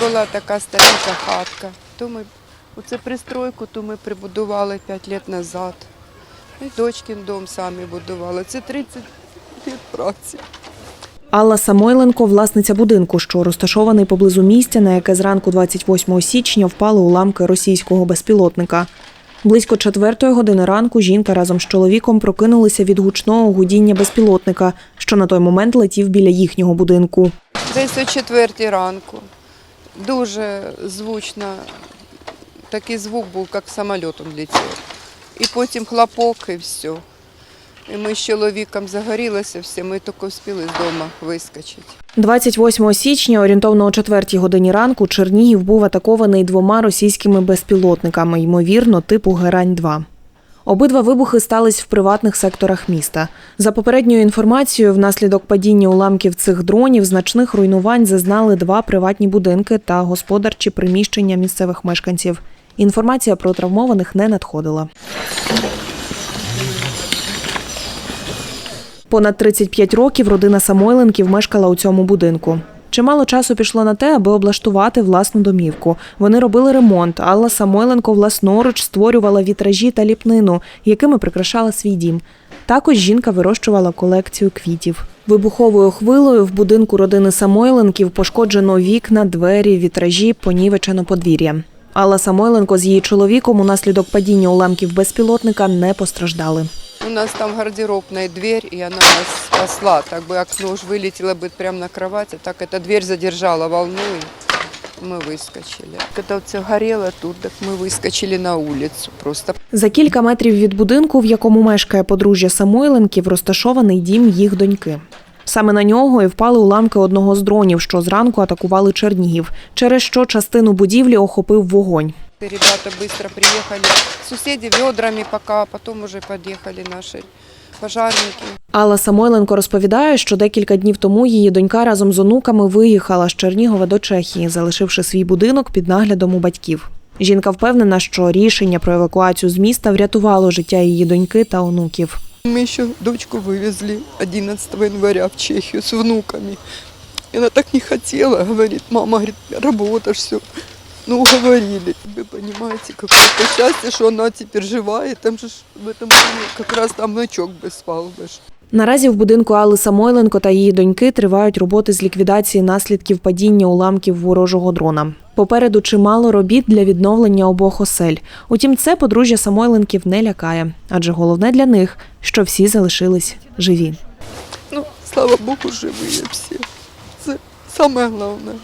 була така старенька хатка. То ми оце пристройку, то ми прибудували 5 років назад. І дочкин дом самі будували. Це 30 років праці. Алла Самойленко, власниця будинку, що розташований поблизу місця, на яке зранку 28 січня впали уламки російського безпілотника. Близько четвертої години ранку жінка разом з чоловіком прокинулися від гучного гудіння безпілотника, що на той момент летів біля їхнього будинку. Десь о четвертій ранку. Дуже звучно. Такий звук був, як самолітом летів. І потім хлопок і все. І ми з чоловіком загорілися всі, ми тільки встигли з дому вискочити. 28 січня, орієнтовно о 4 годині ранку, Чернігів був атакований двома російськими безпілотниками, ймовірно, типу Герань-2. Обидва вибухи стались в приватних секторах міста. За попередньою інформацією, внаслідок падіння уламків цих дронів значних руйнувань зазнали два приватні будинки та господарчі приміщення місцевих мешканців. Інформація про травмованих не надходила. Понад 35 років родина Самойленків мешкала у цьому будинку. Чимало часу пішло на те, аби облаштувати власну домівку. Вони робили ремонт. Алла Самойленко власноруч створювала вітражі та ліпнину, якими прикрашала свій дім. Також жінка вирощувала колекцію квітів. Вибуховою хвилою в будинку родини Самойленків пошкоджено вікна, двері, вітражі, понівечено подвір'я. Алла Самойленко з її чоловіком унаслідок падіння уламків безпілотника не постраждали. У нас там гардеробная дверь, и она нас спасла. Так бы окно уж вылетело бы прямо на кровати, так эта дверь задержала волну, и мы выскочили. Когда все горело тут, так мы выскочили на улицу просто. За кілька метрів від будинку, в якому мешкає подружжя Самойленків, розташований дім їх доньки. Саме на нього і впали уламки одного з дронів, що зранку атакували Чернігів, через що частину будівлі охопив вогонь. И ребята быстро приехали. Соседи ведрами пока, а потом уже подъехали наши пожарники. Алла Самойленко розповідає, що декілька днів тому її донька разом з онуками виїхала з Чернігова до Чехії, залишивши свій будинок під наглядом у батьків. Жінка впевнена, що рішення про евакуацію з міста врятувало життя її доньки та онуків. Мы еще дочку вывезли 11 января в Чехию с внуками. И она так не хотела, говорит, мама, говорит, работа, все. Ну, уговорили. Вы понимаете, какое-то счастье, что она теперь живая. Там же ж в этом доме как раз там внучок бы спал бы. ж. Наразі в будинку Алли Самойленко та її доньки тривають роботи з ліквідації наслідків падіння уламків ворожого дрона. Попереду чимало робіт для відновлення обох осель. Утім, це подружжя Самойленків не лякає, адже головне для них, що всі залишились живі. Ну, слава Богу, живые все. Это самое главное.